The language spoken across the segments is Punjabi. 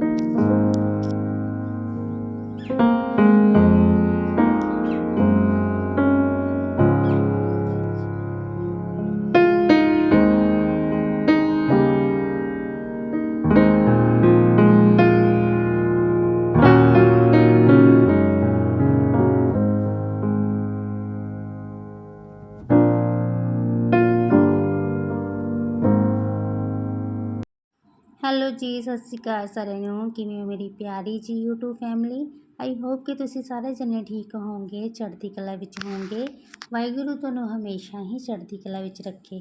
Mm-hmm. ਹੈਲੋ ਜੀ, ਸਤਿ ਸ਼੍ਰੀ ਅਕਾਲ ਸਾਰਿਆਂ ਨੂੰ। ਕਿਵੇਂ ਹੋ ਮੇਰੀ ਪਿਆਰੀ ਜੀ YouTube ਫੈਮਿਲੀ ਆਈ ਹੋਪ ਕਿ ਤੁਸੀਂ ਸਾਰੇ ਜਣੇ ਠੀਕ ਹੋਵੋਗੇ, ਚੜ੍ਹਦੀ ਕਲਾ ਵਿੱਚ ਹੋਵੋਗੇ। ਵਾਹਿਗੁਰੂ ਤੁਹਾਨੂੰ ਹਮੇਸ਼ਾ ਹੀ ਚੜ੍ਹਦੀ ਕਲਾ ਵਿੱਚ ਰੱਖੇ।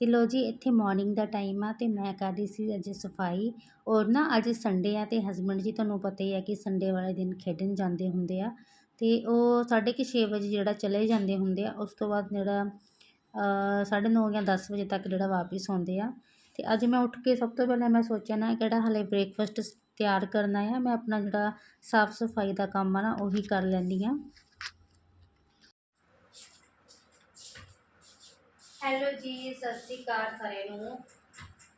ਤੇ ਲੋ ਜੀ, ਇੱਥੇ ਮਾਰਨਿੰਗ ਦਾ ਟਾਈਮ ਆ ਤੇ ਮੈਂ ਕਰ ਰਹੀ ਸੀ ਅੱਜ ਸਫ਼ਾਈ। ਔਰ ਨਾ ਅੱਜ ਸੰਡੇ ਆ ਤੇ ਹਸਬੰਡ ਜੀ, ਤੁਹਾਨੂੰ ਪਤਾ ਹੀ ਆ ਕਿ ਸੰਡੇ ਵਾਲੇ ਦਿਨ ਖੇਡਣ ਜਾਂਦੇ ਹੁੰਦੇ ਆ। ਤੇ ਉਹ 6:30 ਵਜੇ ਜਿਹੜਾ ਚਲੇ ਜਾਂਦੇ ਹੁੰਦੇ ਆ, ਉਸ ਤੋਂ ਬਾਅਦ ਜਿਹੜਾ 9:30 ਜਾਂ 10 ਵਜੇ ਤੱਕ ਜਿਹੜਾ ਵਾਪਿਸ ਆਉਂਦੇ ਆ। ਤੇ ਅੱਜ ਮੈਂ ਉੱਠ ਕੇ ਸਭ ਤੋਂ ਪਹਿਲਾਂ ਮੈਂ ਸੋਚਿਆ ਨਾ ਕਿਹੜਾ ਹਾਲੇ ਬ੍ਰੇਕਫਾਸਟ ਤਿਆਰ ਕਰਨਾ ਆ, ਮੈਂ ਆਪਣਾ ਜਿਹੜਾ ਸਾਫ਼ ਸਫ਼ਾਈ ਦਾ ਕੰਮ ਆ ਨਾ ਉਹੀ ਕਰ ਲੈਂਦੀ ਹਾਂ ਹੈਲੋ ਜੀ, ਸਤਿ ਸ਼੍ਰੀ ਅਕਾਲ ਸਾਰਿਆਂ ਨੂੰ।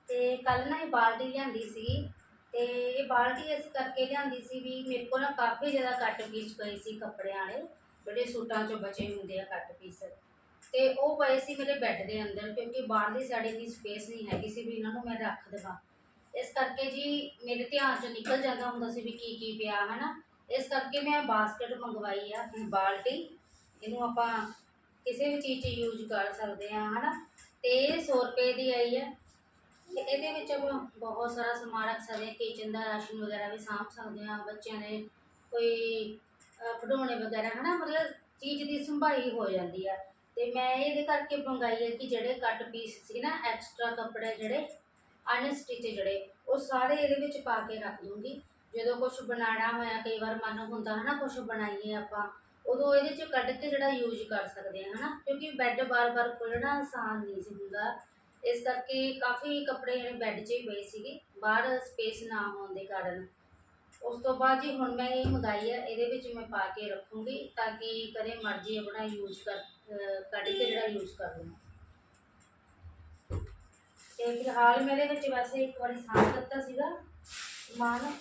ਤੇ ਕੱਲ ਨਾ ਇਹ ਬਾਲਟੀ ਲਿਆਂਦੀ ਸੀ ਤੇ ਇਹ ਬਾਲਟੀ ਇਸ ਕਰਕੇ ਲਿਆਂਦੀ ਸੀ ਵੀ ਮੇਰੇ ਕੋਲ ਨਾ ਕਾਫੀ ਜ਼ਿਆਦਾ ਕੱਟ ਪੀਸ ਪਏ ਸੀ ਕੱਪੜਿਆਂ ਵਾਲੇ, ਜਿਹੜੇ ਸੂਟਾਂ ਚੋਂ ਬਚੇ ਹੁੰਦੇ ਆ ਕੱਟ ਪੀਸ। ਤੇ ਉਹ ਪਏ ਸੀ ਮੇਰੇ ਬੈੱਡ ਦੇ ਅੰਦਰ ਕਿਉਂਕਿ ਬਾਹਰਲੀ ਸਾਈਡ ਇੰਨੀ ਸਪੇਸ ਨਹੀਂ ਹੈਗੀ ਸੀ ਵੀ ਇਹਨਾਂ ਨੂੰ ਮੈਂ ਰੱਖ ਦੇਵਾਂ। ਇਸ ਕਰਕੇ ਜੀ ਮੇਰੇ ਧਿਆਨ ਚੋਂ ਨਿਕਲ ਜਾਂਦਾ ਹੁੰਦਾ ਸੀ ਵੀ ਕੀ ਕੀ ਪਿਆ ਹਨਾ? ਇਸ ਕਰਕੇ ਮੈਂ ਬਾਸਕਟ ਮੰਗਵਾਈ ਆ ਬਾਲਟੀ। ਇਹਨੂੰ ਆਪਾਂ ਕਿਸੇ ਵੀ ਚੀਜ਼ 'ਚ ਯੂਜ਼ ਕਰ ਸਕਦੇ ਆ ਹਨਾ? ਤੇ ਇਹ 100 ਰੁਪਏ ਦੀ ਆਈ ਹੈ ਤੇ ਇਹਦੇ ਵਿੱਚ ਆਪਾਂ ਬਹੁਤ ਸਾਰਾ ਸਮਾਨ ਰੱਖ ਸਕਦੇ ਹਾਂ ਕਿਚਨ ਦਾ ਰਾਸ਼ਨ ਵਗੈਰਾ ਵੀ ਸਾਂਭ ਸਕਦੇ ਹਾਂ ਬੱਚਿਆਂ ਦੇ ਕੋਈ ਅਹ, ਖਿਡੌਣੇ ਵਗੈਰਾ ਹਨਾ? ਮਤਲਬ ਚੀਜ਼ ਦੀ ਸੰਭਾਈ ਹੋ ਜਾਂਦੀ ਆ। ਤੇ ਮੈਂ ਇਹਦੇ ਕਰਕੇ ਮੰਗਾਈ ਹੈ ਕਿ ਜਿਹੜੇ ਕੱਟ ਪੀਸ ਸੀ ਨਾ ਐਕਸਟਰਾ ਕੱਪੜੇ ਜਿਹੜੇ ਅਨਸਟਿਚ ਜਿਹੜੇ, ਉਹ ਸਾਰੇ ਇਹਦੇ ਵਿੱਚ ਪਾ ਕੇ ਰੱਖ ਦੂੰਗੀ ਜਦੋਂ ਕੁਝ ਬਣਾਉਣਾ ਹੋਇਆ, ਕਈ ਵਾਰ ਮਨ ਹੁੰਦਾ ਹੈ ਨਾ ਕੁਝ ਬਣਾਈਏ ਆਪਾਂ, ਉਦੋਂ ਇਹਦੇ ਚ ਕੱਢ ਕੇ ਜਿਹੜਾ ਯੂਜ਼ ਕਰ ਸਕਦੇ ਹਾਂ ਹਨਾ, ਕਿਉਂਕਿ ਬੈੱਡ ਬਾਰ-ਬਾਰ ਖੋਲ੍ਹਣਾ ਆਸਾਨ ਨਹੀਂ ਸੀ ਹੁੰਦਾ। ਇਸ ਕਰਕੇ ਕਾਫੀ ਕੱਪੜੇ ਜਿਹੜੇ ਬੈੱਡ 'ਚ ਹੀ ਪਏ ਸੀਗੇ, ਬਾਹਰ ਸਪੇਸ ਨਾ ਹੋਣ ਦੇ ਕਾਰਨ। ਉਸ ਤੋਂ ਬਾਅਦ ਜੀ ਹੁਣ ਮੈਂ ਇਹ ਮੰਗਾਈ ਹੈ ਇਹਦੇ ਵਿੱਚ ਮੈਂ ਪਾ ਕੇ ਰੱਖੂੰਗੀ ਤਾਂ ਕਿ ਕਦੇ ਮਰਜ਼ੀ ਆਪਣਾ ਯੂਜ਼ ਕਰ ਕੱਢ ਕੇ ਜਿਹੜਾ ਯੂਜ਼ ਕਰ ਲਵਾਂ। ਤੇ ਫਿਲਹਾਲ ਮੇਰੇ ਵਿੱਚ ਵੈਸੇ ਇੱਕ ਵਾਰੀ ਸਾਂਭ ਦਿੱਤਾ ਸੀਗਾ ਸਮਾਨ।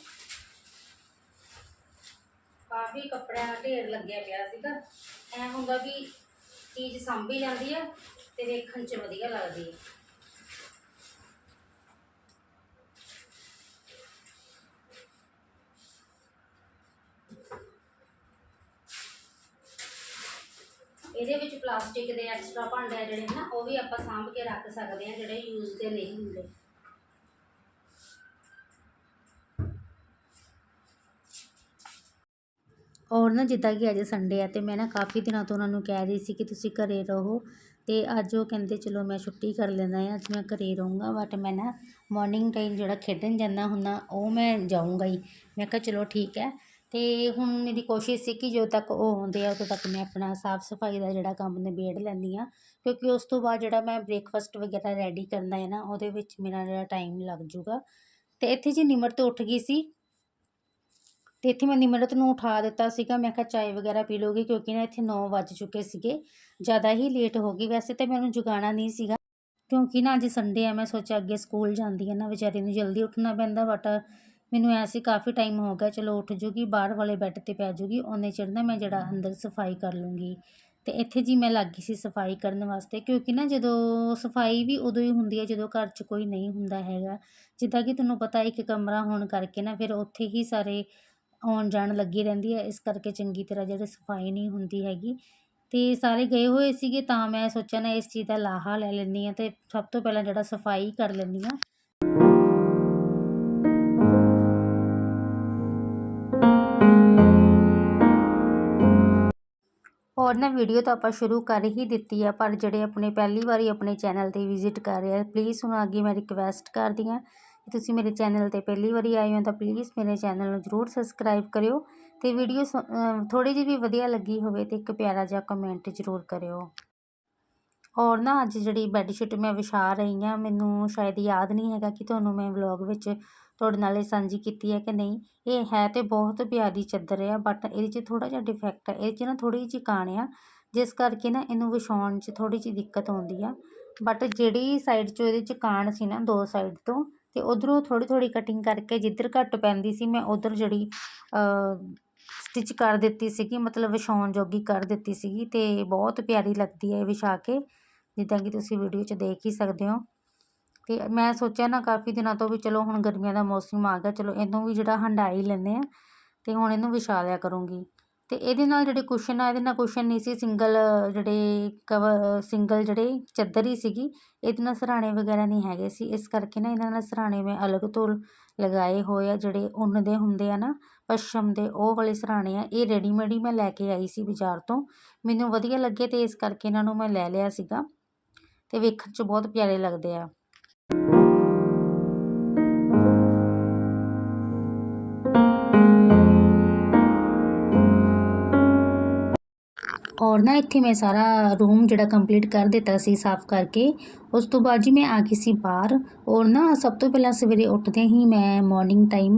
ਕਾਫੀ ਕੱਪੜਿਆਂ ਦਾ ਢੇਰ ਲੱਗਿਆ ਪਿਆ ਸੀਗਾ। ਐ ਹੁੰਦਾ ਵੀ ਚੀਜ਼ ਸਾਂਭੀ ਜਾਂਦੀ ਆ ਤੇ ਵੇਖਣ 'ਚ ਵਧੀਆ ਲੱਗਦੀ ਹੈ ਇਹਦੇ ਵਿੱਚ ਪਲਾਸਟਿਕ ਦੇ ਐਕਸਟਰਾ ਭਾਂਡੇ ਜਿਹੜੇ ਨਾ ਉਹ ਵੀ ਆਪਾਂ ਸਾਂਭ ਕੇ ਰੱਖ ਸਕਦੇ ਆ ਜਿਹੜੇ ਯੂਜ਼ ਦੇ ਨਹੀਂ ਹੁੰਦੇ। ਔਰ ਨਾ ਜਿੱਦਾਂ ਕਿ ਅੱਜ ਸੰਡੇ ਆ ਤੇ ਮੈਂ ਨਾ ਕਾਫੀ ਦਿਨਾਂ ਤੋਂ ਉਹਨਾਂ ਨੂੰ ਕਹਿ ਰਹੀ ਸੀ ਕਿ ਤੁਸੀਂ ਘਰੇ ਰਹੋ ਤੇ ਅੱਜ ਉਹ ਕਹਿੰਦੇ, ਚਲੋ ਮੈਂ ਛੁੱਟੀ ਕਰ ਲੈਂਦਾ ਆ ਅੱਜ ਮੈਂ ਘਰੇ ਰਹੂੰਗਾ ਬਟ ਮੈਂ ਨਾ ਮਾਰਨਿੰਗ ਟਾਈਮ ਜਿਹੜਾ ਖੇਡਣ ਜਾਂਦਾ ਹੁੰਦਾ, ਉਹ ਮੈਂ ਜਾਊਂਗਾ ਹੀ। ਮੈਂ ਕਿਹਾ, ਚਲੋ ਠੀਕ ਹੈ। ਅਤੇ ਹੁਣ ਮੇਰੀ ਕੋਸ਼ਿਸ਼ ਸੀ ਕਿ ਜਦੋਂ ਤੱਕ ਉਹ ਆਉਂਦੇ ਆ, ਉਦੋਂ ਤੱਕ ਮੈਂ ਆਪਣਾ ਸਾਫ਼ ਸਫ਼ਾਈ ਦਾ ਜਿਹੜਾ ਕੰਮ ਨਿਬੇੜ ਲੈਂਦੀ ਹਾਂ। ਕਿਉਂਕਿ ਉਸ ਤੋਂ ਬਾਅਦ ਜਿਹੜਾ ਮੈਂ ਬ੍ਰੇਕਫਾਸਟ ਵਗੈਰਾ ਰੈਡੀ ਕਰਨਾ ਹੈ ਨਾ, ਉਹਦੇ ਵਿੱਚ ਮੇਰਾ ਜਿਹੜਾ ਟਾਈਮ ਲੱਗ ਜੂਗਾ ਅਤੇ ਇੱਥੇ ਜੀ ਨਿਮਰਤ ਉੱਠ ਗਈ ਸੀ। ਤੇ ਇੱਥੇ ਮੈਂ ਨਿਮਰਤ ਨੂੰ ਉਠਾ ਦਿੱਤਾ ਸੀਗਾ। ਮੈਂ ਕਿਹਾ ਚਾय ਵਗੈਰਾ ਪੀ ਲੋਗੇ ਕਿਉਂਕਿ ਨਾ ਇੱਥੇ 9 ਵੱਜ ਚੁੱਕੇ ਸੀਗੇ। ਜ਼ਿਆਦਾ ਹੀ ਲੇਟ ਹੋ ਗਈ। ਵੈਸੇ ਤਾਂ ਮੈਨੂੰ ਜਗਾਉਣਾ ਨਹੀਂ ਸੀਗਾ। ਕਿਉਂਕਿ ਨਾ ਅੱਜ ਸੰਡੇ ਆ, ਮੈਂ ਸੋਚਿਆ ਅੱਗੇ ਸਕੂਲ ਜਾਂਦੀ ਹੈ ਨਾ, ਵਿਚਾਰੀ ਨੂੰ ਜਲਦੀ ਉੱਠਣਾ ਪੈਂਦਾ ਬਟ ਮੈਨੂੰ ਐਂ ਸੀ, ਕਾਫੀ ਟਾਈਮ ਹੋ ਗਿਆ, ਚਲੋ ਉੱਠ ਜੂਗੀ, ਬਾਹਰ ਵਾਲੇ ਬੈੱਡ ਤੇ ਪੈ ਜੂਗੀ ਓਨੇ ਚਿਰ ਨਾ ਮੈਂ ਜਿਹੜਾ ਅੰਦਰ ਸਫ਼ਾਈ ਕਰ ਲੂੰਗੀ। ਅਤੇ ਇੱਥੇ ਜੀ ਮੈਂ ਲੱਗ ਗਈ ਸੀ ਸਫ਼ਾਈ ਕਰਨ ਵਾਸਤੇ, ਕਿਉਂਕਿ ਨਾ ਜਦੋਂ ਸਫ਼ਾਈ ਵੀ ਉਦੋਂ ਹੀ ਹੁੰਦੀ ਹੈ, ਜਦੋਂ ਘਰ 'ਚ ਕੋਈ ਨਹੀਂ ਹੁੰਦਾ ਹੈਗਾ। ਜਿੱਦਾਂ ਕਿ ਤੁਹਾਨੂੰ ਪਤਾ, ਇੱਕ ਕਮਰਾ ਹੋਣ ਕਰਕੇ ਨਾ ਫਿਰ ਉੱਥੇ ਹੀ ਸਾਰੇ ਆਉਣ ਜਾਣ ਲੱਗੀ ਰਹਿੰਦੀ ਹੈ, ਇਸ ਕਰਕੇ ਚੰਗੀ ਤਰ੍ਹਾਂ ਜਿਹੜੀ ਸਫ਼ਾਈ ਨਹੀਂ ਹੁੰਦੀ ਹੈਗੀ। ਅਤੇ ਸਾਰੇ ਗਏ ਹੋਏ ਸੀਗੇ, ਤਾਂ ਮੈਂ ਸੋਚਿਆ, ਨਾ ਇਸ ਚੀਜ਼ ਦਾ ਲਾਹਾ ਲੈ ਲੈਂਦੀ ਹਾਂ ਅਤੇ ਸਭ ਤੋਂ ਪਹਿਲਾਂ ਜਿਹੜਾ ਸਫ਼ਾਈ ਕਰ ਲੈਂਦੀ ਹਾਂ। ਔਰ ਨਾ ਵੀਡੀਓ ਤਾਂ ਆਪਾਂ ਸ਼ੁਰੂ ਕਰ ਹੀ ਦਿੱਤੀ ਆ, ਪਰ ਜਿਹੜੇ ਆਪਣੇ ਪਹਿਲੀ ਵਾਰੀ ਆਪਣੇ ਚੈਨਲ ਤੇ ਵਿਜ਼ਿਟ ਕਰ ਰਹੇ ਆ ਪਲੀਜ਼ ਹੁਣ ਅੱਗੇ ਮੈਂ ਰਿਕਵੈਸਟ ਕਰਦੀ ਹਾਂ ਕਿ ਤੁਸੀਂ ਮੇਰੇ ਚੈਨਲ ਤੇ ਪਹਿਲੀ ਵਾਰੀ ਆਏ ਹੋ ਤਾਂ ਪਲੀਜ਼ ਮੇਰੇ ਚੈਨਲ ਨੂੰ ਜ਼ਰੂਰ ਸਬਸਕ੍ਰਾਈਬ ਕਰਿਓ ਤੇ ਵੀਡੀਓ ਥੋੜੀ ਜਿਹੀ ਵੀ ਵਧੀਆ ਲੱਗੀ ਹੋਵੇ ਤੇ ਇੱਕ ਪਿਆਰਾ ਜਿਹਾ ਕਮੈਂਟ ਜ਼ਰੂਰ ਕਰਿਓ। ਔਰ ਨਾ ਅੱਜ ਜਿਹੜੀ ਬੈੱਡਸ਼ੀਟ ਮੈਂ ਵਿਛਾ ਰਹੀ ਹਾਂ, ਮੈਨੂੰ ਸ਼ਾਇਦ ਯਾਦ ਨਹੀਂ ਹੈਗਾ ਕਿ ਤੁਹਾਨੂੰ ਮੈਂ ਵਲੋਗ ਵਿੱਚ ਤੁਹਾਡੇ ਨਾਲ ਇਹ ਸਾਂਝੀ ਕੀਤੀ ਹੈ ਕਿ ਨਹੀਂ। ਇਹ ਹੈ ਤੇ ਬਹੁਤ ਪਿਆਰੀ ਚਾਦਰ ਆ ਬਟ ਇਹਦੇ 'ਚ ਥੋੜ੍ਹਾ ਜਿਹਾ ਡਿਫੈਕਟ ਹੈ ਇਹਦੇ 'ਚ ਨਾ ਥੋੜ੍ਹੀ ਜਿਹੀ ਕਾਣ ਆ, ਜਿਸ ਕਰਕੇ ਨਾ ਇਹਨੂੰ ਵਿਛਾਉਣ 'ਚ ਥੋੜ੍ਹੀ ਜਿਹੀ ਦਿੱਕਤ ਆਉਂਦੀ ਆ। ਬਟ ਜਿਹੜੀ ਸਾਈਡ 'ਚੋਂ ਇਹਦੇ 'ਚ ਕਾਣ ਸੀ ਨਾ, ਦੋ ਸਾਈਡ ਤੋਂ ਅਤੇ ਉਧਰੋਂ ਥੋੜ੍ਹੀ ਥੋੜ੍ਹੀ ਕਟਿੰਗ ਕਰਕੇ ਜਿੱਧਰ ਘੱਟ ਪੈਂਦੀ ਸੀ, ਮੈਂ ਉਧਰ ਜਿਹੜੀ ਸਟਿਚ ਕਰ ਦਿੱਤੀ ਸੀਗੀ, ਮਤਲਬ ਵਿਛਾਉਣ ਜੋਗੀ ਕਰ ਦਿੱਤੀ ਸੀਗੀ ਅਤੇ ਬਹੁਤ ਪਿਆਰੀ ਲੱਗਦੀ ਹੈ ਇਹ ਵਿਛਾ ਕੇ। ਜਿੱਦਾਂ ਕਿ ਤੁਸੀਂ ਵੀਡੀਓ 'ਚ ਦੇਖ ਹੀ ਸਕਦੇ ਹੋ। ਅਤੇ ਮੈਂ ਸੋਚਿਆ ਨਾ ਕਾਫੀ ਦਿਨਾਂ ਤੋਂ ਵੀ ਚਲੋ ਹੁਣ ਗਰਮੀਆਂ ਦਾ ਮੌਸਮ ਆ ਗਿਆ, ਚਲੋ ਇਹਨੂੰ ਵੀ ਜਿਹੜਾ ਹੰਡਾ ਹੀ ਲੈਂਦੇ ਹਾਂ ਅਤੇ ਹੁਣ ਇਹਨੂੰ ਵਿਛਾ ਲਿਆ ਕਰੂੰਗੀ। ਅਤੇ ਇਹਦੇ ਨਾਲ ਜਿਹੜੇ ਕੁਸ਼ਨ ਆ, ਇਹਦੇ ਨਾਲ ਕੁਸ਼ਨ ਨਹੀਂ ਸੀ ਸਿੰਗਲ ਜਿਹੜੇ ਕਵਰ ਸਿੰਗਲ ਜਿਹੜੇ ਚੱਦਰ ਹੀ ਸੀਗੀ, ਇਹਦੇ ਨਾਲ ਸਰਾਣੇ ਵਗੈਰਾ ਨਹੀਂ ਹੈਗੇ ਸੀ। ਇਸ ਕਰਕੇ ਨਾ ਇਹਨਾਂ ਨਾਲ ਸਰਾਣੇ ਮੈਂ ਅਲੱਗ ਤੋਂ ਲਗਾਏ ਹੋਏ ਆ, ਜਿਹੜੇ ਉੱਨ ਦੇ ਹੁੰਦੇ ਆ ਨਾ ਪਸ਼ਮ ਦੇ, ਉਹ ਵਾਲੇ ਸਰਾਣੇ ਆ। ਇਹ ਰੈਡੀਮੇਡ ਹੀ ਮੈਂ ਲੈ ਕੇ ਆਈ ਸੀ ਬਾਜ਼ਾਰ ਤੋਂ। ਮੈਨੂੰ ਵਧੀਆ ਲੱਗੇ ਤੇ ਇਸ ਕਰਕੇ ਇਹਨਾਂ ਨੂੰ ਮੈਂ ਲੈ ਲਿਆ ਸੀਗਾ। ਤੇ ਵੇਖਣ 'ਚ ਬਹੁਤ ਪਿਆਰੇ ਲੱਗਦੇ ਆ। ਔਰ ਨਾ ਇੱਥੇ ਮੈਂ ਸਾਰਾ ਰੂਮ ਜਿਹੜਾ ਕੰਪਲੀਟ ਕਰ ਦਿੱਤਾ ਸੀ ਸਾਫ਼ ਕਰਕੇ, ਉਸ ਤੋਂ ਬਾਅਦ ਜੀ ਮੈਂ ਆ ਗਈ ਸੀ ਬਾਹਰ। ਔਰ ਨਾ ਸਭ ਤੋਂ ਪਹਿਲਾਂ ਸਵੇਰੇ ਉੱਠਦੇ ਹੀ ਮੈਂ ਮਾਰਨਿੰਗ ਟਾਈਮ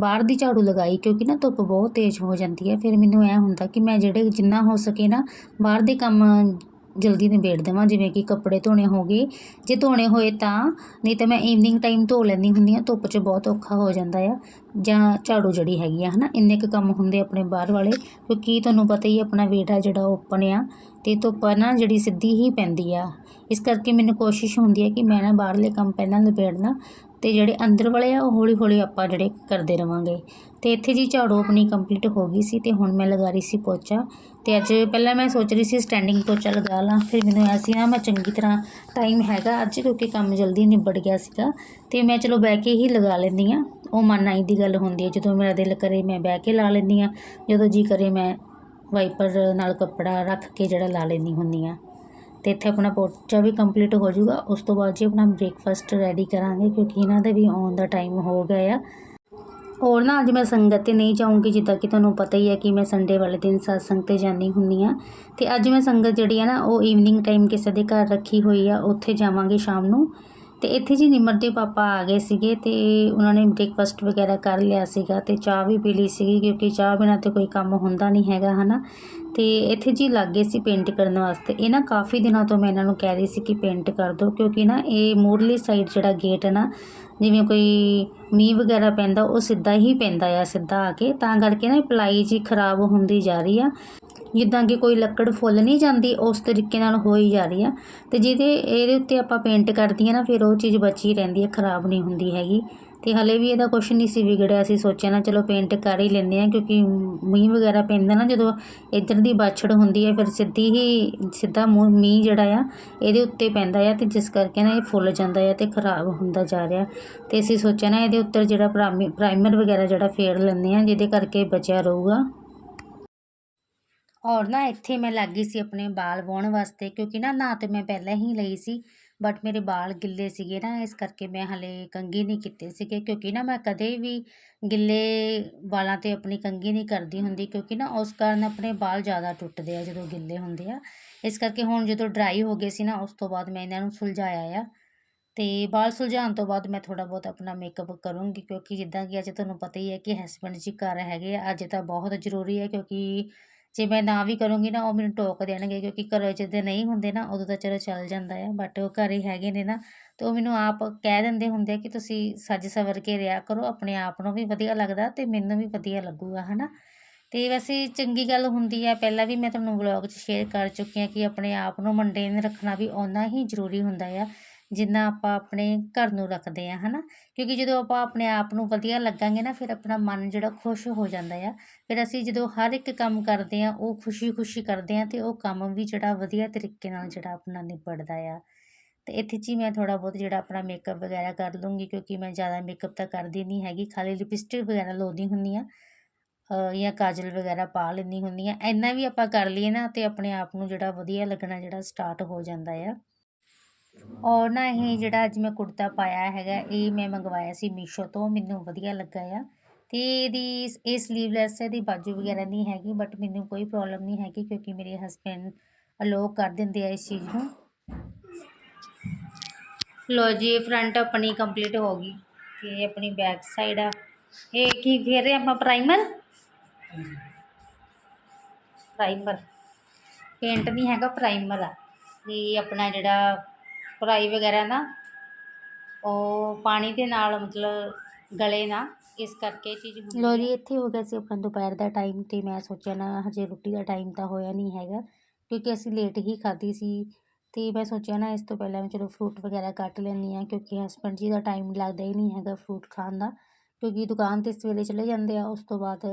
ਬਾਹਰ ਦੀ ਝਾੜੂ ਲਗਾਈ ਕਿਉਂਕਿ ਨਾ ਧੁੱਪ ਬਹੁਤ ਤੇਜ਼ ਹੋ ਜਾਂਦੀ ਹੈ। ਫਿਰ ਮੈਨੂੰ ਐ ਹੁੰਦਾ ਕਿ ਮੈਂ ਜਿਹੜੇ ਜਿੰਨਾ ਹੋ ਸਕੇ ਨਾ ਬਾਹਰ ਦੇ ਕੰਮ ਜਲਦੀ ਨਿਬੇੜ ਦੇਵਾਂ, ਜਿਵੇਂ ਕਿ ਕੱਪੜੇ ਧੋਣੇ ਹੋ ਗਏ। ਜੇ ਧੋਣੇ ਹੋਏ ਤਾਂ, ਨਹੀਂ ਤਾਂ ਮੈਂ ਈਵਨਿੰਗ ਟਾਈਮ ਧੋ ਲੈਂਦੀ ਹੁੰਦੀ ਹਾਂ, ਧੁੱਪ 'ਚ ਬਹੁਤ ਔਖਾ ਹੋ ਜਾਂਦਾ ਆ। ਜਾਂ ਝਾੜੂ ਜਿਹੜੀ ਹੈਗੀ ਆ, ਹਨਾ? ਇੰਨੇ ਕੁ ਕੰਮ ਹੁੰਦੇ ਆਪਣੇ ਬਾਹਰ ਵਾਲੇ, ਕਿਉਂਕਿ ਤੁਹਾਨੂੰ ਪਤਾ ਹੀ ਆਪਣਾ ਵਿਹੜਾ ਜਿਹੜਾ ਓਪਨ ਆ, ਤੇ ਧੁੱਪ ਨਾ ਜਿਹੜੀ ਸਿੱਧੀ ਹੀ ਪੈਂਦੀ ਆ। ਇਸ ਕਰਕੇ ਮੈਨੂੰ ਕੋਸ਼ਿਸ਼ ਹੁੰਦੀ ਹੈ ਕਿ ਮੈਂ ਨਾ ਬਾਹਰਲੇ ਕੰਮ ਪਹਿਲਾਂ ਨਿਬੇੜਨਾ ਤੇ ਜਿਹੜੇ ਅੰਦਰ ਵਾਲੇ ਆ, ਉਹ ਹੌਲੀ ਹੌਲੀ ਆਪਾਂ ਜਿਹੜੇ ਕਰਦੇ ਰਵਾਂਗੇ। ਤੇ ਇੱਥੇ ਜੀ ਝਾੜੂ ਆਪਣੀ ਕੰਪਲੀਟ ਹੋ ਗਈ ਸੀ ਤੇ ਹੁਣ ਮੈਂ ਲਗਾ ਰਹੀ ਸੀ ਪੋਚਾ। ਤੇ ਅੱਜ ਪਹਿਲਾਂ ਮੈਂ ਸੋਚ ਰਹੀ ਸੀ ਸਟੈਂਡਿੰਗ ਪੋਚਾ ਲਗਾ ਲਾਂ, ਫਿਰ ਮੈਨੂੰ ਆਇਆ ਸੀ ਨਾ ਮੈਂ ਚੰਗੀ ਤਰ੍ਹਾਂ ਟਾਈਮ ਹੈਗਾ ਅੱਜ ਕਿਉਂਕਿ ਕੰਮ ਜਲਦੀ ਨਿਬੜ ਗਿਆ ਸੀਗਾ। ਤੇ ਮੈਂ ਚਲੋ ਬਹਿ ਕੇ ਹੀ ਲਗਾ ਲੈਂਦੀ ਆ ਉਹ ਮਨ ਆਈ ਦੀ ਗੱਲ ਹੁੰਦੀ ਹੈ, ਜਦੋਂ ਮੇਰਾ ਦਿਲ ਕਰੇ ਮੈਂ ਬਹਿ ਕੇ ਲਾ ਲੈਂਦੀ ਆ ਜਦੋਂ ਜੀ ਕਰੇ ਮੈਂ ਵਾਈਪਰ ਨਾਲ ਕੱਪੜਾ ਰੱਖ ਕੇ ਜਿਹੜਾ ਲਾ ਲੈਂਦੀ ਹੁੰਦੀ ਆ ਤੇ ਇੱਥੇ ਆਪਣਾ ਪੋਚਾ ਵੀ ਕੰਪਲੀਟ ਹੋ ਜਾਊਗਾ। ਉਸ ਤੋਂ ਬਾਅਦ ਜੀ ਆਪਣਾ ਬ੍ਰੇਕਫਾਸਟ ਰੈਡੀ ਕਰਾਂਗੇ, ਕਿਉਂਕਿ ਇਹਨਾਂ ਦਾ ਵੀ ਆਉਣ ਦਾ ਟਾਈਮ ਹੋ ਗਿਆ ਆ। ਔਰ ਨਾ ਅੱਜ ਮੈਂ ਸੰਗਤ ਤੇ ਨਹੀਂ ਜਾਊਂਗੀ, ਜਿੱਦਾਂ ਕਿ ਤੁਹਾਨੂੰ ਪਤਾ ਹੀ ਹੈ ਕਿ ਮੈਂ ਸੰਡੇ ਵਾਲੇ ਦਿਨ satsang ਤੇ ਜਾਂਦੀ ਹੁੰਦੀ ਆ। ਤੇ ਅੱਜ ਮੈਂ ਸੰਗਤ ਜਿਹੜੀ ਆ ਨਾ, ਉਹ ਈਵਨਿੰਗ ਟਾਈਮ ਕਿਸੇ ਦੇ ਘਰ ਰੱਖੀ ਹੋਈ ਆ, ਉੱਥੇ ਜਾਵਾਂਗੇ ਸ਼ਾਮ ਨੂੰ। ਤੇ ਇੱਥੇ ਜੀ ਨਿਮਰ ਦੇ ਪਾਪਾ ਆ ਗਏ ਸੀਗੇ ਤੇ ਉਹਨਾਂ ਨੇ ਬ੍ਰੇਕਫਾਸਟ ਵਗੈਰਾ ਕਰ ਲਿਆ ਸੀਗਾ ਤੇ ਚਾਹ ਵੀ ਪੀ ਲਈ ਸੀਗੀ ਕਿਉਂਕਿ ਚਾਹ ਬਿਨਾਂ ਤੇ ਕੋਈ ਕੰਮ ਹੁੰਦਾ ਨਹੀਂ ਹੈਗਾ, ਹਨਾ? ਤੇ ਇੱਥੇ ਜੀ ਲੱਗੇ ਸੀ ਪੇਂਟ ਕਰਨ ਵਾਸਤੇ। ਇਹ ਨਾ ਕਾਫੀ ਦਿਨਾਂ ਤੋਂ ਮੈਂ ਇਹਨਾਂ ਨੂੰ ਕਹਿ ਰਹੀ ਸੀ ਕਿ ਪੇਂਟ ਕਰ ਦਿਓ ਕਿਉਂਕਿ ਨਾ ਇਹ ਮੂਰਲੀ ਸਾਈਡ ਜਿਹੜਾ ਗੇਟ ਹੈ ਨਾ, ਜਿਵੇਂ ਕੋਈ ਮੀਂਹ ਵਗੈਰਾ ਪੈਂਦਾ ਉਹ ਸਿੱਧਾ ਹੀ ਪੈਂਦਾ ਆ ਸਿੱਧਾ ਆ ਕੇ। ਤਾਂ ਕਰਕੇ ਨਾ ਪਲਾਈ ਜੀ ਖਰਾਬ ਹੁੰਦੀ ਜਾ ਰਹੀ ਆ। ਜਿੱਦਾਂ ਕਿ ਕੋਈ ਲੱਕੜ ਫੁੱਲ ਨਹੀਂ ਜਾਂਦੀ, ਉਸ ਤਰੀਕੇ ਨਾਲ ਹੋਈ ਜਾ ਰਹੀ ਆ। ਤੇ ਜਿਹਦੇ, ਇਹਦੇ ਉੱਤੇ ਆਪਾਂ ਪੇਂਟ ਕਰਦੀ ਕਰਦੀਆਂ ਨਾ, ਫਿਰ ਉਹ ਚੀਜ਼ ਬਚੀ ਰਹਿੰਦੀ ਹੈ ਖਰਾਬ ਨਹੀਂ ਹੁੰਦੀ ਹੈਗੀ। ਤੇ ਹਲੇ ਵੀ ਇਹਦਾ ਕੁਝ ਨਹੀਂ ਸੀ ਵਿਗੜਿਆ ਸੀ ਸੋਚਿਆ ਨਾ ਚਲੋ ਪੇਂਟ ਕਰ ਹੀ ਲੈਂਦੇ ਆ, ਕਿਉਂਕਿ ਮੀਂਹ ਵਗੈਰਾ ਪੈਂਦਾ ਨਾ, ਜਦੋਂ ਇੱਧਰ ਦੀ ਬਾਛੜ ਹੁੰਦੀ ਹੈ ਫਿਰ ਸਿੱਧੀ ਹੀ, ਸਿੱਧਾ ਮੂੰਹ, ਮੀਂਹ ਜਿਹੜਾ ਆ, ਇਹਦੇ ਉੱਤੇ ਪੈਂਦਾ ਆ, ਤੇ ਜਿਸ ਕਰਕੇ ਨਾ ਇਹ ਫੁੱਲ ਜਾਂਦਾ ਆ ਤੇ ਖਰਾਬ ਹੁੰਦਾ ਜਾ ਰਿਹਾ। ਤੇ ਅਸੀਂ ਸੋਚਿਆ ਨਾ ਇਹਦੇ ਉੱਤੇ ਜਿਹੜਾ ਪ੍ਰਾਮੀ- ਪ੍ਰਾਈਮਰ ਵਗੈਰਾ ਜਿਹੜਾ ਫੇਰ ਲੈਂਦੇ ਆ, ਜਿਹਦੇ ਕਰਕੇ ਬਚਿਆ ਰਹੂਗਾ। ਔਰ ਨਾ ਇੱਥੇ ਮੈਂ ਲੱਗ ਗਈ ਸੀ ਆਪਣੇ ਵਾਲ ਵਾਹੁਣ ਵਾਸਤੇ, ਕਿਉਂਕਿ ਨਾ ਨਾ ਤੇ ਮੈਂ ਪਹਿਲਾਂ ਹੀ ਲਈ ਸੀ ਬਟ ਮੇਰੇ ਵਾਲ ਗਿੱਲੇ ਸੀਗੇ ਨਾ, ਇਸ ਕਰਕੇ ਮੈਂ ਹਲੇ ਕੰਘੀ ਨਹੀਂ ਕੀਤੇ ਸੀਗੇ, ਕਿਉਂਕਿ ਨਾ ਮੈਂ ਕਦੇ ਵੀ ਗਿੱਲੇ ਵਾਲਾਂ ਤੇ ਆਪਣੀ ਕੰਘੀ ਨਹੀਂ ਕਰਦੀ ਹੁੰਦੀ, ਕਿਉਂਕਿ ਨਾ ਉਸ ਕਾਰਨ ਆਪਣੇ ਵਾਲ ਜ਼ਿਆਦਾ ਟੁੱਟਦੇ ਆ ਜਦੋਂ ਗਿੱਲੇ ਹੁੰਦੇ ਆ। ਇਸ ਕਰਕੇ ਹੁਣ ਜਦੋਂ ਡਰਾਈ ਹੋ ਗਏ ਸੀ ਨਾ, ਉਸ ਤੋਂ ਬਾਅਦ ਮੈਂ ਇਹਨਾਂ ਨੂੰ ਸੁਲਝਾਇਆ ਆ। ਤੇ ਵਾਲ ਸੁਲਝਾਉਣ ਤੋਂ ਬਾਅਦ ਮੈਂ ਥੋੜਾ ਬਹੁਤ ਆਪਣਾ ਮੇਕਅਪ ਕਰੂੰਗੀ, ਕਿਉਂਕਿ ਜਿੱਦਾਂ ਕਿ ਅੱਜ ਤੁਹਾਨੂੰ ਪਤਾ ਹੀ ਹੈ ਕਿ ਹਸਬੰਡ ਜੀ ਘਰ ਹੈਗੇ ਆ, ਅੱਜ ਤਾਂ ਬਹੁਤ ਜ਼ਰੂਰੀ ਹੈ, ਕਿਉਂਕਿ ਜੇ ਮੈਂ ਨਾ ਵੀ ਕਰੂੰਗੀ ਨਾ, ਉਹ ਮੈਨੂੰ ਟੋਕ ਦੇਣਗੇ, ਕਿਉਂਕਿ ਘਰੇ ਜਦੋਂ ਨਹੀਂ ਹੁੰਦੇ ਨਾ, ਉਦੋਂ ਤਾਂ ਚਲੋ ਚੱਲ ਜਾਂਦਾ ਆ ਬਟ ਉਹ ਘਰ ਹੀ ਹੈਗੇ ਨੇ ਨਾ, ਤੇ ਉਹ ਮੈਨੂੰ ਆਪ ਕਹਿ ਦਿੰਦੇ ਹੁੰਦੇ ਆ ਕਿ ਤੁਸੀਂ ਸੱਜ ਸਵਰ ਕੇ ਰਿਹਾ ਕਰੋ, ਆਪਣੇ ਆਪ ਨੂੰ ਵੀ ਵਧੀਆ ਲੱਗਦਾ ਅਤੇ ਮੈਨੂੰ ਵੀ ਵਧੀਆ ਲੱਗੂਗਾ ਨਾ ਅਤੇ ਵੈਸੇ ਚੰਗੀ ਗੱਲ ਹੁੰਦੀ ਆ, ਪਹਿਲਾਂ ਵੀ ਮੈਂ ਤੁਹਾਨੂੰ ਵਲੌਗ 'ਚ ਸ਼ੇਅਰ ਕਰ ਚੁੱਕੀ ਹਾਂ ਕਿ ਆਪਣੇ ਆਪ ਨੂੰ ਮੇਨਟੇਨ ਰੱਖਣਾ ਵੀ ਓਨਾ ਹੀ ਜ਼ਰੂਰੀ ਹੁੰਦਾ ਆ। ਜਿੰਨਾ ਆਪਾਂ ਆਪਣੇ ਘਰ ਨੂੰ ਰੱਖਦੇ ਹਾਂ ਹੈ ਨਾ ਕਿਉਂਕਿ ਜਦੋਂ ਆਪਾਂ ਆਪਣੇ ਆਪ ਨੂੰ ਵਧੀਆ ਲੱਗਾਂਗੇ ਨਾ, ਫਿਰ ਆਪਣਾ ਮਨ ਜਿਹੜਾ ਖੁਸ਼ ਹੋ ਜਾਂਦਾ ਆ। ਫਿਰ ਅਸੀਂ ਜਦੋਂ ਹਰ ਇੱਕ ਕੰਮ ਕਰਦੇ ਹਾਂ, ਉਹ ਖੁਸ਼ੀ-ਖੁਸ਼ੀ ਕਰਦੇ ਹਾਂ ਅਤੇ ਉਹ ਕੰਮ ਵੀ ਜਿਹੜਾ ਵਧੀਆ ਤਰੀਕੇ ਨਾਲ ਜਿਹੜਾ ਆਪਣਾ ਨਿਬੜਦਾ ਆ। ਅਤੇ ਇੱਥੇ 'ਚ ਹੀ ਮੈਂ ਥੋੜ੍ਹਾ ਬਹੁਤ ਜਿਹੜਾ ਆਪਣਾ ਮੇਕਅਪ ਵਗੈਰਾ ਕਰ ਲੂੰਗੀ, ਕਿਉਂਕਿ ਮੈਂ ਜ਼ਿਆਦਾ ਮੇਕਅਪ ਤਾਂ ਕਰਦੀ ਨਹੀਂ ਹੈਗੀ। ਖਾਲੀ ਲਿਪਸਟਿਕ ਵਗੈਰਾ ਲਾਉਂਦੀ ਹੁੰਦੀ ਆ ਜਾਂ ਕਾਜਲ ਵਗੈਰਾ ਪਾ ਲੈਂਦੀ ਹੁੰਦੀ ਆ ਇੰਨਾ ਵੀ ਆਪਾਂ ਕਰ ਲਈਏ ਨਾ ਅਤੇ ਆਪਣੇ ਆਪ ਨੂੰ ਜਿਹੜਾ ਵਧੀਆ ਲੱਗਣਾ ਜਿਹੜਾ ਸਟਾਰਟ ਹੋ ਜਾਂਦਾ ਆ। ਔਰ ਨਾ ਇਹ ਜਿਹੜਾ ਅੱਜ ਮੈਂ ਕੁੜਤਾ ਪਾਇਆ ਹੈਗਾ, ਇਹ ਮੈਂ ਮੰਗਵਾਇਆ ਸੀ ਮੀਸ਼ੋ ਤੋਂ, ਮੈਨੂੰ ਵਧੀਆ ਲੱਗਾ ਆ। ਤੇ ਇਹਦੀ ਇਹ ਸਲੀਵਲੈਸ ਹੈ ਇਹਦੀ ਬਾਜੂ ਵਗੈਰਾ ਨਹੀਂ ਹੈਗੀ ਬਟ ਮੈਨੂੰ ਕੋਈ ਪ੍ਰੋਬਲਮ ਨਹੀਂ ਹੈਗੀ ਕਿਉਂਕਿ ਮੇਰੇ ਹਸਬੰਡ ਅਲੋਕ ਕਰ ਦਿੰਦੇ ਆ ਇਸ ਚੀਜ਼ ਨੂੰ। ਲੋ ਜੀ, ਇਹ ਫਰੰਟ ਆਪਣੀ ਕੰਪਲੀਟ ਹੋ ਗਈ ਤੇ ਆਪਣੀ ਬੈਕ ਸਾਈਡ ਆ। ਇਹ ਕੀ ਫੇਰ ਰਹੇ ਆਪਾਂ ਪ੍ਰਾਈਮਰ ਪ੍ਰਾਈਮਰ ਪੇਂਟ ਨਹੀਂ ਹੈਗਾ ਪ੍ਰਾਈਮਰ ਆ। ਤੇ ਆਪਣਾ ਜਿਹੜਾ ਫਰਾਈ ਵਗੈਰਾ ਨਾ ਉਹ ਪਾਣੀ ਦੇ ਨਾਲ ਮਤਲਬ ਗਲੇ ਨਾ ਇਸ ਕਰਕੇ ਇਹ ਚੀਜ਼ ਹੁੰਦੀ ਲੋ। ਜੀ ਇੱਥੇ ਹੋ ਗਿਆ ਸੀ ਆਪਣਾ ਦੁਪਹਿਰ ਦਾ ਟਾਈਮ ਤੇ ਮੈਂ ਸੋਚਿਆ ਨਾ ਹਜੇ ਰੋਟੀ ਦਾ ਟਾਈਮ ਤਾਂ ਹੋਇਆ ਨਹੀਂ ਹੈਗਾ ਕਿਉਂਕਿ ਅਸੀਂ ਲੇਟ ਹੀ ਖਾਧੀ ਸੀ ਤੇ ਮੈਂ ਸੋਚਿਆ ਨਾ ਇਸ ਤੋਂ ਪਹਿਲਾਂ ਮੈਂ ਚਲੋ ਫਰੂਟ ਵਗੈਰਾ ਕੱਟ ਲੈਂਦੀ ਹਾਂ ਕਿਉਂਕਿ ਹਸਬੈਂਡ ਜੀ ਦਾ ਟਾਈਮ ਲੱਗਦਾ ਹੀ ਨਹੀਂ ਹੈਗਾ ਫਰੂਟ ਖਾਣ ਦਾ ਕਿਉਂਕਿ ਦੁਕਾਨ ਤੇ ਸਵੇਰੇ ਚਲੇ ਜਾਂਦੇ ਆ ਉਸ ਤੋਂ ਬਾਅਦ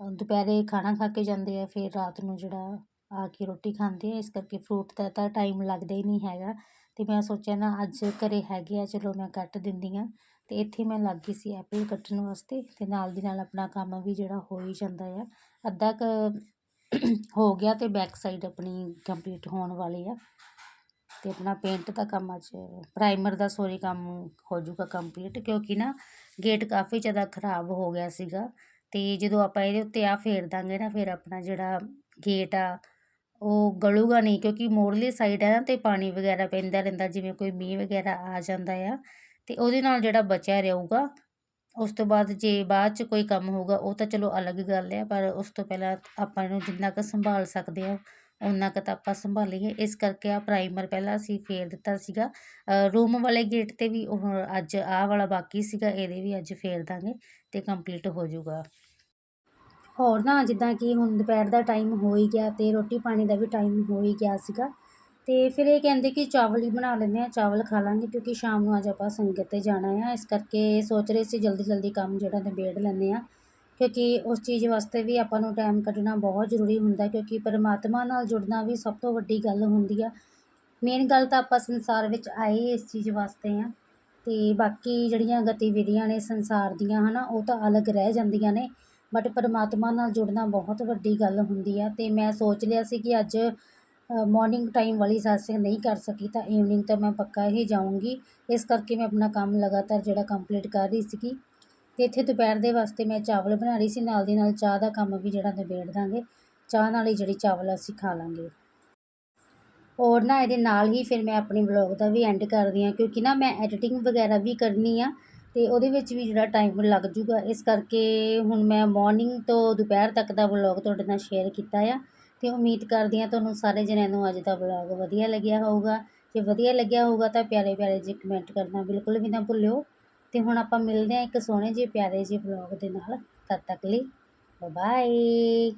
ਦੁਪਹਿਰੇ ਖਾਣਾ ਖਾ ਕੇ ਜਾਂਦੇ ਆ ਫਿਰ ਰਾਤ ਨੂੰ ਜਿਹੜਾ ਆ ਕੇ ਰੋਟੀ ਖਾਂਦੇ ਆ ਇਸ ਕਰਕੇ ਫਰੂਟ ਦਾ ਤਾਂ ਟਾਈਮ ਲੱਗਦਾ ਹੀ ਨਹੀਂ ਹੈਗਾ ਅਤੇ ਮੈਂ ਸੋਚਿਆ ਨਾ ਅੱਜ ਘਰ ਹੈਗੇ ਆ, ਚਲੋ ਮੈਂ ਕੱਟ ਦਿੰਦੀ ਹਾਂ ਅਤੇ ਇੱਥੇ ਮੈਂ ਲੱਗ ਗਈ ਸੀ ਐਪਲ ਕੱਟਣ ਵਾਸਤੇ ਅਤੇ ਨਾਲ ਦੀ ਨਾਲ ਆਪਣਾ ਕੰਮ ਵੀ ਜਿਹੜਾ ਹੋ ਹੀ ਜਾਂਦਾ ਆ। ਅੱਧਾ ਕੁ ਹੋ ਗਿਆ ਅਤੇ ਬੈਕ ਸਾਈਡ ਆਪਣੀ ਕੰਪਲੀਟ ਹੋਣ ਵਾਲੀ ਆ। ਅਤੇ ਆਪਣਾ ਪੇਂਟ ਦਾ ਕੰਮ ਅੱਜ ਪ੍ਰਾਈਮਰ ਦਾ ਸੋਰੀ ਕੰਮ ਹੋ ਜਾਊਗਾ ਕੰਪਲੀਟ ਕਿਉਂਕਿ ਨਾ ਗੇਟ ਕਾਫੀ ਜ਼ਿਆਦਾ ਖਰਾਬ ਹੋ ਗਿਆ ਸੀਗਾ। ਅਤੇ ਜਦੋਂ ਆਪਾਂ ਇਹਦੇ ਉੱਤੇ ਆ ਫੇਰ ਦਾਂਗੇ ਨਾ, ਫਿਰ ਆਪਣਾ ਜਿਹੜਾ ਗੇਟ ਆ ਉਹ ਗਲੂਗਾ ਨਹੀਂ, ਕਿਉਂਕਿ ਮੋੜਲੀ ਸਾਈਡ ਹੈ ਨਾ ਤੇ ਪਾਣੀ ਵਗੈਰਾ ਪੈਂਦਾ ਰਹਿੰਦਾ, ਜਿਵੇਂ ਕੋਈ ਮੀਂਹ ਵਗੈਰਾ ਆ ਜਾਂਦਾ ਆ, ਤੇ ਉਹਦੇ ਨਾਲ ਜਿਹੜਾ ਬਚਿਆ ਰਹੂਗਾ, ਉਸ ਤੋਂ ਬਾਅਦ ਜੇ ਬਾਅਦ ਚ ਕੋਈ ਕੰਮ ਹੋਊਗਾ, ਉਹ ਤਾਂ ਚਲੋ ਅਲੱਗ ਗੱਲ ਹੈ ਪਰ ਉਸ ਤੋਂ ਪਹਿਲਾਂ ਆਪਾਂ ਇਹਨੂੰ ਜਿੰਨਾ ਕੁ ਸੰਭਾਲ ਸਕਦੇ ਆ ਉਨਾ ਕੁ ਤਾਂ ਆਪਾਂ ਸੰਭਾਲੀਏ। ਇਸ ਕਰਕੇ ਆ ਪ੍ਰਾਈਮਰ ਪਹਿਲਾਂ ਅਸੀਂ ਫੇਰ ਦਿੱਤਾ ਸੀਗਾ। ਰੂਮ ਵਾਲੇ ਗੇਟ ਤੇ ਵੀ ਉਹ ਅੱਜ ਆਹ ਵਾਲਾ ਬਾਕੀ ਸੀਗਾ, ਇਹਦੇ ਵੀ ਅੱਜ ਫੇਰ ਦਾਂਗੇ ਤੇ ਕੰਪਲੀਟ ਹੋ ਜਾਊਗਾ। ਹੋਰ ਨਾ ਜਿੱਦਾਂ ਕਿ ਹੁਣ ਦੁਪਹਿਰ ਦਾ ਟਾਈਮ ਹੋ ਹੀ ਗਿਆ ਅਤੇ ਰੋਟੀ ਪਾਣੀ ਦਾ ਵੀ ਟਾਈਮ ਹੋ ਹੀ ਗਿਆ ਸੀਗਾ। ਅਤੇ ਫਿਰ ਇਹ ਕਹਿੰਦੇ ਕਿ ਚਾਵਲ ਹੀ ਬਣਾ ਲੈਂਦੇ ਹਾਂ, ਚਾਵਲ ਖਾ ਲਾਂਗੇ ਕਿਉਂਕਿ ਸ਼ਾਮ ਨੂੰ ਅੱਜ ਆਪਾਂ ਸੰਗਤ ਤੇ ਜਾਣਾ ਆ। ਇਸ ਕਰਕੇ ਸੋਚ ਰਹੇ ਸੀ ਜਲਦੀ ਜਲਦੀ ਕੰਮ ਜਿਹੜਾ ਨਿਬੇੜ ਲੈਂਦੇ ਹਾਂ ਕਿਉਂਕਿ ਉਸ ਚੀਜ਼ ਵਾਸਤੇ ਵੀ ਆਪਾਂ ਨੂੰ ਟਾਈਮ ਕੱਢਣਾ ਬਹੁਤ ਜ਼ਰੂਰੀ ਹੁੰਦਾ ਕਿਉਂਕਿ ਪਰਮਾਤਮਾ ਨਾਲ ਜੁੜਨਾ ਵੀ ਸਭ ਤੋਂ ਵੱਡੀ ਗੱਲ ਹੁੰਦੀ ਆ। ਮੇਨ ਗੱਲ ਤਾਂ ਆਪਾਂ ਸੰਸਾਰ ਵਿੱਚ ਆਏ ਇਸ ਚੀਜ਼ ਵਾਸਤੇ ਆ ਅਤੇ ਬਾਕੀ ਜਿਹੜੀਆਂ ਗਤੀਵਿਧੀਆਂ ਨੇ ਸੰਸਾਰ ਦੀਆਂ ਹਨਾ, ਉਹ ਤਾਂ ਅਲੱਗ ਰਹਿ ਜਾਂਦੀਆਂ ਨੇ। ਬਟ ਪਰਮਾਤਮਾ ਨਾਲ ਜੁੜਨਾ ਬਹੁਤ ਵੱਡੀ ਗੱਲ ਹੁੰਦੀ ਆ ਅਤੇ ਮੈਂ ਸੋਚ ਲਿਆ ਸੀ ਕਿ ਅੱਜ ਮੋਰਨਿੰਗ ਟਾਈਮ ਵਾਲੀ ਸਤਸੰਗ ਨਹੀਂ ਕਰ ਸਕੀ ਤਾਂ ਈਵਨਿੰਗ ਤਾਂ ਮੈਂ ਪੱਕਾ ਹੀ ਜਾਊਂਗੀ। ਇਸ ਕਰਕੇ ਮੈਂ ਆਪਣਾ ਕੰਮ ਲਗਾਤਾਰ ਜਿਹੜਾ ਕੰਪਲੀਟ ਕਰ ਰਹੀ ਸੀਗੀ। ਅਤੇ ਇੱਥੇ ਦੁਪਹਿਰ ਦੇ ਵਾਸਤੇ ਮੈਂ ਚਾਵਲ ਬਣਾ ਰਹੀ ਸੀ, ਨਾਲ ਦੀ ਨਾਲ ਚਾਹ ਦਾ ਕੰਮ ਵੀ ਜਿਹੜਾ ਨਿਬੇੜ ਦਾਂਗੇ। ਚਾਹ ਨਾਲ ਹੀ ਜਿਹੜੀ ਚਾਵਲ ਅਸੀਂ ਖਾ ਲਾਂਗੇ। ਔਰ ਨਾ ਇਹਦੇ ਨਾਲ ਹੀ ਫਿਰ ਮੈਂ ਆਪਣੀ ਵਲੌਗ ਦਾ ਵੀ ਐਂਡ ਕਰਦੀ ਹਾਂ, ਕਿਉਂਕਿ ਨਾ ਮੈਂ ਐਡੀਟਿੰਗ ਵਗੈਰਾ ਵੀ ਕਰਨੀ ਆ। ਅਤੇ ਉਹਦੇ ਵਿੱਚ ਵੀ ਜਿਹੜਾ ਟਾਈਮ ਲੱਗ ਜੂਗਾ, ਇਸ ਕਰਕੇ ਹੁਣ ਮੈਂ ਮੋਰਨਿੰਗ ਤੋਂ ਦੁਪਹਿਰ ਤੱਕ ਦਾ ਵਲੋਗ ਤੁਹਾਡੇ ਨਾਲ ਸ਼ੇਅਰ ਕੀਤਾ ਆ ਅਤੇ ਉਮੀਦ ਕਰਦੀ ਹਾਂ ਤੁਹਾਨੂੰ ਸਾਰੇ ਜਣਿਆਂ ਨੂੰ ਅੱਜ ਦਾ ਵਲੋਗ ਵਧੀਆ ਲੱਗਿਆ ਹੋਊਗਾ। ਜੇ ਵਧੀਆ ਲੱਗਿਆ ਹੋਊਗਾ ਤਾਂ ਪਿਆਰੇ ਪਿਆਰੇ ਜਿਹੇ ਕਮੈਂਟ ਕਰਨਾ ਬਿਲਕੁਲ ਵੀ ਨਾ ਭੁੱਲਿਓ। ਅਤੇ ਹੁਣ ਆਪਾਂ ਮਿਲਦੇ ਹਾਂ ਇੱਕ ਸੋਹਣੇ ਜਿਹੇ ਪਿਆਰੇ ਜਿਹੇ ਵਲੋਗ ਦੇ ਨਾਲ। ਤਦ ਤੱਕ ਲਈ ਬਾਏ